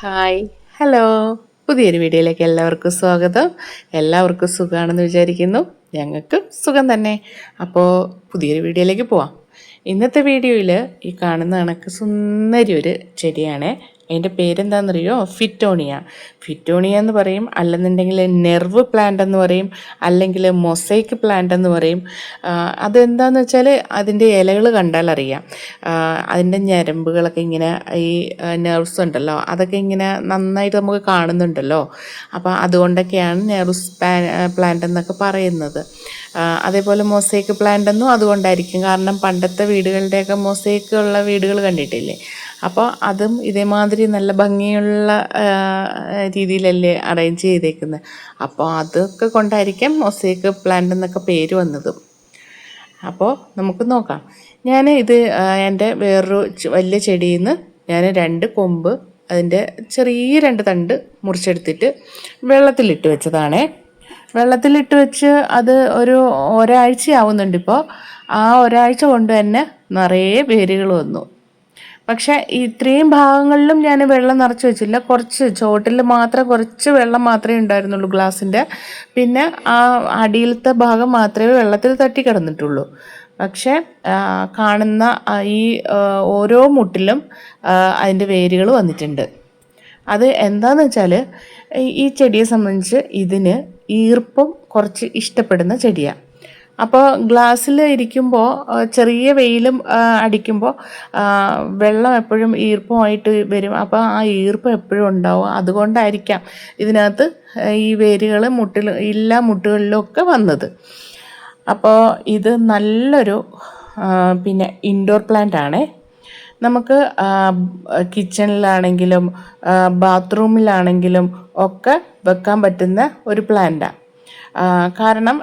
Hi hello പുതിയൊരു വീഡിയോയിലേക്ക് എല്ലാവർക്കും സ്വാഗതം. എല്ലാവർക്കും സുഖമാണെന്ന് വിചാരിക്കുന്നു. ഞങ്ങൾക്ക് സുഖം തന്നെ. അപ്പോൾ പുതിയൊരു വീഡിയോയിലേക്ക് പോവാം. ഇന്നത്തെ വീഡിയോയിൽ ഈ കാണുന്ന കണക്ക് സുന്ദരി ഒരു ചെടിയാണ്. അതിന്റെ പേരെന്താണെന്നറിയോ? ഫിറ്റോണിയ. ഫിറ്റോണിയ എന്ന് പറയും അല്ലെന്നുണ്ടെങ്കിൽ നെർവ് പ്ലാന്റ് എന്ന് പറയും അല്ലെങ്കിൽ മൊസൈക്ക് പ്ലാന്റ് എന്ന് പറയും. അതെന്താണെന്ന് വെച്ചാൽ അതിന്റെ ഇലകൾ കണ്ടാൽ അറിയാം. അതിന്റെ ഞരമ്പുകളൊക്കെ ഇങ്ങനെ ഈ നെർവ്സ് ഉണ്ടല്ലോ അതൊക്കെ ഇങ്ങനെ നന്നായിട്ട് നമുക്ക് കാണുന്നുണ്ടല്ലോ. അപ്പോൾ അതുകൊണ്ടൊക്കെയാണ് നെർവ്സ് പ്ലാന്റ് എന്നൊക്കെ പറയുന്നത്. അതേപോലെ മൊസൈക്ക് പ്ലാന്റ് എന്നും അതുകൊണ്ടായിരിക്കും. കാരണം പണ്ടത്തെ വീടുകളുടെയൊക്കെ മൊസൈക്ക് ഉള്ള വീടുകൾ കണ്ടിട്ടില്ലേ? അപ്പോൾ അതും ഇതേമാതിരി നല്ല ഭംഗിയുള്ള രീതിയിലല്ലേ അറേഞ്ച് ചെയ്തേക്കുന്നത് അപ്പോൾ അതൊക്കെ കൊണ്ടായിരിക്കാം മൊസൈക്ക് പ്ലാന്റ് എന്നൊക്കെ പേര് വന്നതും. അപ്പോൾ നമുക്ക് നോക്കാം. ഞാൻ ഇത് എന്റെ വേറൊരു വലിയ ചെടിയിൽ നിന്ന് ഞാൻ രണ്ട് കൊമ്പ് അതിന്റെ ചെറിയ രണ്ട് തണ്ട് മുറിച്ചെടുത്തിട്ട് വെള്ളത്തിലിട്ട് വെച്ചതാണേ. വെള്ളത്തിലിട്ട് വെച്ച് അത് ഒരു ഒരാഴ്ച ആവുന്നുണ്ട് ഇപ്പോൾ ആ ഒരാഴ്ച കൊണ്ട് തന്നെ നിറയെ വേരുകൾ വന്നു. പക്ഷെ ഇത്രയും ഭാഗങ്ങളിലും ഞാൻ വെള്ളം നിറച്ച് വെച്ചില്ല. കുറച്ച് ചോട്ടിൽ മാത്രം കുറച്ച് വെള്ളം മാത്രമേ ഉണ്ടായിരുന്നുള്ളൂ ഗ്ലാസിന്റെ പിന്നെ ആ അടിയിലത്തെ ഭാഗം മാത്രമേ വെള്ളത്തിൽ തട്ടി കിടന്നിട്ടുള്ളൂ. പക്ഷേ കാണുന്ന ഈ ഓരോ മുട്ടിലും അതിന്റെ വേരുകൾ വന്നിട്ടുണ്ട്. അത് എന്താന്ന് വെച്ചാൽ ഈ ചെടിയെ സംബന്ധിച്ച് ഇതിന് ഈർപ്പം കുറച്ച് ഇഷ്ടപ്പെടുന്ന ചെടിയാണ് അപ്പോൾ ഗ്ലാസ്സിൽ ഇരിക്കുമ്പോൾ ചെറിയ വെയിലും അടിക്കുമ്പോൾ വെള്ളം എപ്പോഴും ഈർപ്പമായിട്ട് വരും. അപ്പോൾ ആ ഈർപ്പം എപ്പോഴും ഉണ്ടാവും. അതുകൊണ്ടായിരിക്കാം ഇതിനകത്ത് ഈ വേരുകൾ മുട്ടിൽ എല്ലാ മുട്ടുകളിലും ഒക്കെ വന്നത്. അപ്പോൾ ഇത് നല്ലൊരു പിന്നെ ഇൻഡോർ പ്ലാന്റ് ആണേ. നമുക്ക് കിച്ചണിലാണെങ്കിലും ബാത്റൂമിലാണെങ്കിലും ഒക്കെ വെക്കാൻ പറ്റുന്ന ഒരു പ്ലാന്റാണ് കാരണം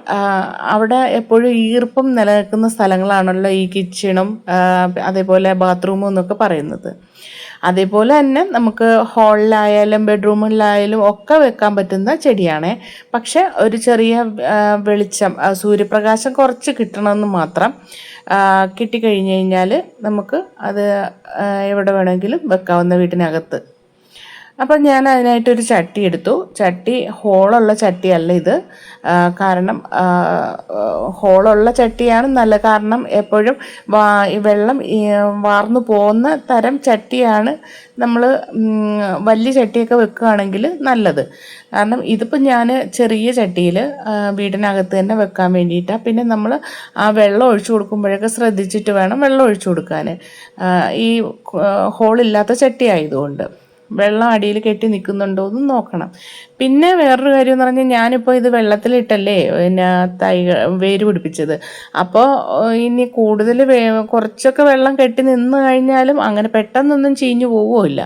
അവിടെ എപ്പോഴും ഈർപ്പം നിലനിൽക്കുന്ന സ്ഥലങ്ങളാണല്ലോ ഈ കിച്ചണും അതേപോലെ ബാത്റൂമും എന്നൊക്കെ പറയുന്നത്. അതേപോലെ തന്നെ നമുക്ക് ഹാളിലായാലും ബെഡ്റൂമിലായാലും ഒക്കെ വെക്കാൻ പറ്റുന്ന ചെടിയാണ്. പക്ഷെ ഒരു ചെറിയ വെളിച്ചം സൂര്യപ്രകാശം കുറച്ച് കിട്ടണമെന്ന് മാത്രം കിട്ടിക്കഴിഞ്ഞ് കഴിഞ്ഞാൽ നമുക്ക് അത് എവിടെ വേണമെങ്കിലും വെക്കാവുന്ന വീട്ടിനകത്ത് അപ്പം ഞാൻ അതിനായിട്ടൊരു ചട്ടി എടുത്തു. ചട്ടി ഹോളുള്ള ചട്ടിയല്ല ഇത്. കാരണം ഹോളുള്ള ചട്ടിയാണ് നല്ല കാരണം എപ്പോഴും വെള്ളം വാർന്നു പോകുന്ന തരം ചട്ടിയാണ് നമ്മൾ വലിയ ചട്ടിയൊക്കെ വെക്കുകയാണെങ്കിൽ നല്ലത്. കാരണം ഇതിപ്പോൾ ഞാൻ ചെറിയ ചട്ടിയിൽ വീടിനകത്ത് തന്നെ വെക്കാൻ വേണ്ടിയിട്ടാണ് പിന്നെ നമ്മൾ ആ വെള്ളം ഒഴിച്ചു കൊടുക്കുമ്പോഴൊക്കെ ശ്രദ്ധിച്ചിട്ട് വേണം വെള്ളം ഒഴിച്ചു കൊടുക്കാൻ ഈ ഹോളില്ലാത്ത ചട്ടി ആയതുകൊണ്ട് വെള്ളം അടിയിൽ കെട്ടി നിൽക്കുന്നുണ്ടോ എന്ന് നോക്കണം. പിന്നെ വേറൊരു കാര്യം എന്ന് പറഞ്ഞാൽ ഞാനിപ്പോൾ ഇത് വെള്ളത്തിലിട്ടല്ലേ പിന്നെ തൈ വേര് പിടിപ്പിച്ചത്. അപ്പോൾ ഇനി കൂടുതൽ കുറച്ചൊക്കെ വെള്ളം കെട്ടി നിന്ന് കഴിഞ്ഞാലും അങ്ങനെ പെട്ടെന്നൊന്നും ചീഞ്ഞു പോവുമില്ല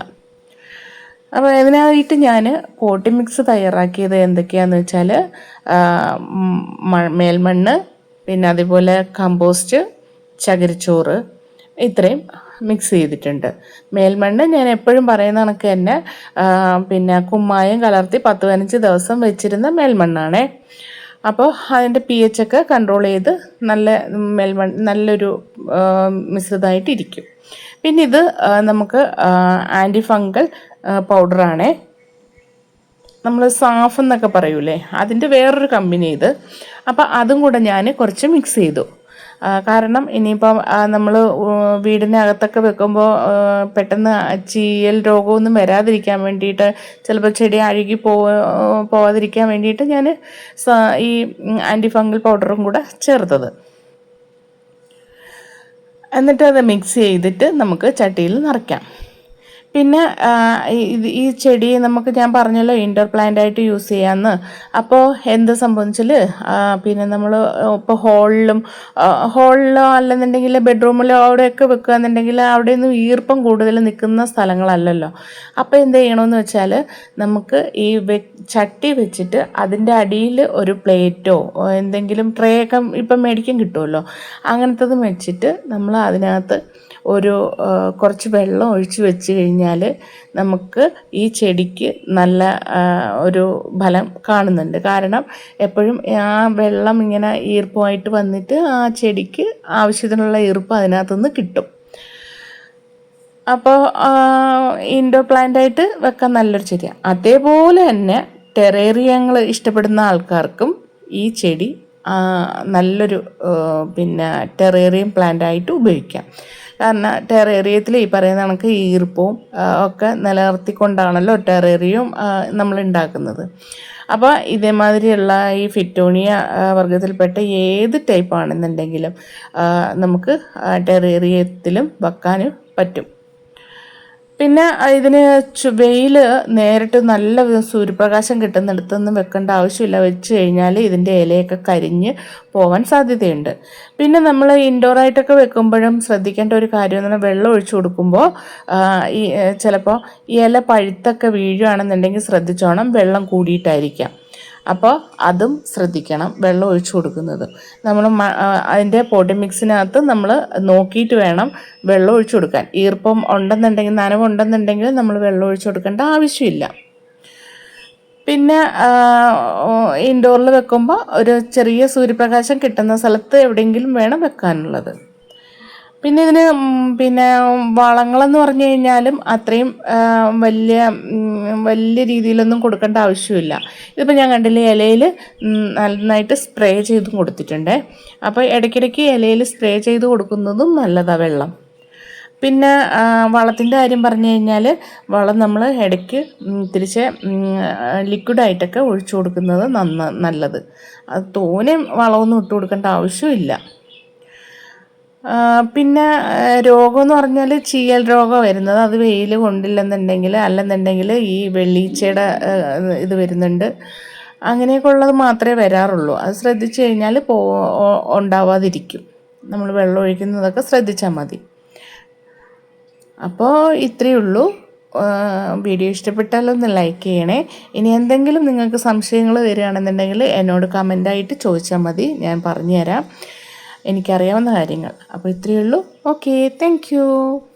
അപ്പോൾ അതിനായിട്ട് ഞാൻ പോട്ടി മിക്സ് തയ്യാറാക്കിയത് എന്തൊക്കെയാണെന്ന് വെച്ചാൽ മേൽമണ്ണ് പിന്നെ അതുപോലെ കമ്പോസ്റ്റ് ചകിരിച്ചോറ് ഇത്രയും. മിക്സ് ചെയ്തിട്ടുണ്ട്. മേൽമണ്ണ് ഞാൻ എപ്പോഴും പറയുന്ന കണക്ക് തന്നെ പിന്നെ കുമ്മായം കലർത്തി പത്ത് പതിനഞ്ച് ദിവസം വെച്ചിരുന്ന മേൽമണ്ണാണേ. അപ്പോൾ അതിന്റെ പി എച്ച് ഒക്കെ കൺട്രോൾ ചെയ്ത് നല്ല മേൽമണ്ണ് നല്ലൊരു മിശ്രിതമായിട്ടിരിക്കും മിശ്രിതമായിട്ട് പിന്നെ ഇത് നമുക്ക് ആന്റി ഫംഗൽ പൗഡറാണേ നമ്മൾ സാഫ് എന്നൊക്കെ പറയൂലേ അതിന്റെ വേറൊരു കമ്പനി ഇത്. അപ്പോൾ അതും കൂടെ ഞാൻ കുറച്ച് മിക്സ് ചെയ്തു. കാരണം ഇനിയിപ്പം നമ്മൾ വീടിനകത്തൊക്കെ വെക്കുമ്പോൾ പെട്ടെന്ന് ചീയൽ രോഗമൊന്നും വരാതിരിക്കാൻ വേണ്ടിയിട്ട് ചിലപ്പോൾ ചെടി അഴുകി പോവാതിരിക്കാൻ വേണ്ടിയിട്ട് ഞാൻ ഈ ആന്റി ഫംഗൽ പൗഡറും കൂടെ ചേർത്തത്. എന്നിട്ട് അത് മിക്സ് ചെയ്തിട്ട് നമുക്ക് ചട്ടിയിൽ നിറയ്ക്കാം. പിന്നെ ഈ- ചെടി നമുക്ക് ഞാൻ പറഞ്ഞല്ലോ ഇൻഡോർ പ്ലാന്റ് ആയിട്ട് യൂസ് ചെയ്യാമെന്ന് അപ്പോൾ എന്ത് സംഭവിച്ചാൽ പിന്നെ നമ്മൾ ഇപ്പോൾ ഹോളിലും ഹോളിലോ അല്ലെന്നുണ്ടെങ്കിൽ ബെഡ്റൂമിലോ അവിടെയൊക്കെ വെക്കുകയെന്നുണ്ടെങ്കിൽ നിന്ന് ഈർപ്പം കൂടുതൽ നിൽക്കുന്ന സ്ഥലങ്ങളല്ലല്ലോ. അപ്പോൾ എന്ത് ചെയ്യണമെന്ന് വെച്ചാൽ നമുക്ക് ഈ ചട്ടി വെച്ചിട്ട് അതിന്റെ അടിയിൽ ഒരു പ്ലേറ്റോ എന്തെങ്കിലും ട്രേ ഒക്കെ ഇപ്പം മേടിക്കാൻ കിട്ടുമല്ലോ അങ്ങനത്തതും വെച്ചിട്ട് നമ്മൾ അതിനകത്ത് ഒരു കുറച്ച് വെള്ളം ഒഴിച്ച് വെച്ച് കഴിഞ്ഞാൽ നമുക്ക് ഈ ചെടിക്ക് നല്ല ഒരു ഫലം കാണുന്നുണ്ട്. കാരണം എപ്പോഴും ആ വെള്ളം ഇങ്ങനെ ഈർപ്പമായിട്ട് വന്നിട്ട് ആ ചെടിക്ക് ആവശ്യത്തിനുള്ള ഈർപ്പം അതിനകത്തുനിന്ന് കിട്ടും. അപ്പോൾ ഇൻഡോർ പ്ലാന്റായിട്ട് വെക്കാൻ നല്ലൊരു ചെടിയാണ് അതേപോലെ തന്നെ ടെറേറിയങ്ങൾ ഇഷ്ടപ്പെടുന്ന ആൾക്കാർക്കും ഈ ചെടി നല്ലൊരു പിന്നെ ടെറേറിയം പ്ലാന്റ് ആയിട്ട് ഉപയോഗിക്കാം. കാരണം ടെറേറിയത്തിൽ ഈ പറയുന്ന കണക്ക് ഈർപ്പവും ഒക്കെ നിലനിർത്തിക്കൊണ്ടാണല്ലോ ടെറേറിയും നമ്മൾ ഉണ്ടാക്കുന്നത് അപ്പോൾ ഇതേമാതിരിയുള്ള ഈ ഫിറ്റോണിയ വർഗത്തിൽപ്പെട്ട ഏത് ടൈപ്പ് ആണെന്നുണ്ടെങ്കിലും നമുക്ക് ടെറേറിയത്തിലും വെക്കാനും പറ്റും. പിന്നെ ഇതിന് വെയിൽ നേരിട്ട് നല്ല സൂര്യപ്രകാശം കിട്ടുന്നിടത്തൊന്നും വെക്കേണ്ട ആവശ്യമില്ല. വെച്ച് കഴിഞ്ഞാൽ ഇതിന്റെ ഇലയൊക്കെ കരിഞ്ഞ് പോവാൻ സാധ്യതയുണ്ട്. പിന്നെ നമ്മൾ ഇൻഡോറായിട്ടൊക്കെ വെക്കുമ്പോഴും ശ്രദ്ധിക്കേണ്ട ഒരു കാര്യം എന്ന് പറഞ്ഞാൽ വെള്ളം ഒഴിച്ചു കൊടുക്കുമ്പോൾ ഈ ചിലപ്പോൾ ഇല പഴുത്തൊക്കെ വീഴുകയാണെന്നുണ്ടെങ്കിൽ ശ്രദ്ധിച്ചോണം. വെള്ളം കൂടിയിട്ടായിരിക്കാം. അപ്പോൾ അതും ശ്രദ്ധിക്കണം വെള്ളം ഒഴിച്ചു കൊടുക്കുന്നത്. നമ്മൾ അതിന്റെ പൊടി മിക്സിനകത്ത് നമ്മൾ നോക്കിയിട്ട് വേണം വെള്ളം ഒഴിച്ചു കൊടുക്കാൻ. ഈർപ്പം ഉണ്ടെന്നുണ്ടെങ്കിൽ നനവുണ്ടെന്നുണ്ടെങ്കിൽ നമ്മൾ വെള്ളം ഒഴിച്ചു കൊടുക്കേണ്ട ആവശ്യമില്ല. പിന്നെ ഇൻഡോറിൽ വെക്കുമ്പോൾ ഒരു ചെറിയ സൂര്യപ്രകാശം കിട്ടുന്ന സ്ഥലത്ത് എവിടെയെങ്കിലും വേണം വെക്കാനുള്ളത്. പിന്നെ ഇതിന് പിന്നെ വളങ്ങളെന്ന് പറഞ്ഞു കഴിഞ്ഞാലും അത്രയും വലിയ വലിയ രീതിയിലൊന്നും കൊടുക്കേണ്ട ആവശ്യമില്ല. ഇതിപ്പോൾ ഞാൻ കണ്ടില്ല ഇലയിൽ നന്നായിട്ട് സ്പ്രേ ചെയ്തും കൊടുത്തിട്ടുണ്ട്. അപ്പോൾ ഇടയ്ക്കിടയ്ക്ക് ഇലയിൽ സ്പ്രേ ചെയ്ത് കൊടുക്കുന്നതും നല്ലതാണ് വെള്ളം. പിന്നെ വളത്തിന്റെ കാര്യം പറഞ്ഞു കഴിഞ്ഞാൽ വളം നമ്മൾ ഇടയ്ക്ക് തിരിച്ച് ലിക്വിഡായിട്ടൊക്കെ ഒഴിച്ചു കൊടുക്കുന്നത് നന്ന നല്ലത്. തോനെ വളമൊന്നും ഇട്ട് കൊടുക്കേണ്ട ആവശ്യമില്ല. പിന്നെ രോഗമെന്ന് പറഞ്ഞാൽ ചീയൽ രോഗം വരുന്നത്. അത് വെയിൽ കൊണ്ടില്ലെന്നുണ്ടെങ്കിൽ അല്ലെന്നുണ്ടെങ്കിൽ ഈ വെള്ളീച്ചയുടെ ഇത് വരുന്നുണ്ട്. അങ്ങനെയൊക്കെ ഉള്ളത് മാത്രമേ വരാറുള്ളൂ. അത് ശ്രദ്ധിച്ചു കഴിഞ്ഞാൽ പോ ഉണ്ടാവാതിരിക്കും. നമ്മൾ വെള്ളം ഒഴിക്കുന്നതൊക്കെ ശ്രദ്ധിച്ചാൽ മതി. അപ്പോൾ ഇത്രയേ ഉള്ളൂ. വീഡിയോ ഇഷ്ടപ്പെട്ടാലൊന്ന് ലൈക്ക് ചെയ്യണേ. ഇനി എന്തെങ്കിലും നിങ്ങൾക്ക് സംശയങ്ങൾ വരികയാണെന്നുണ്ടെങ്കിൽ എന്നോട് കമന്റായിട്ട് ചോദിച്ചാൽ മതി. ഞാൻ പറഞ്ഞുതരാം. എനിക്കറിയാവുന്ന കാര്യങ്ങൾ. അപ്പോൾ ഇത്രയേ ഉള്ളൂ. Okay thank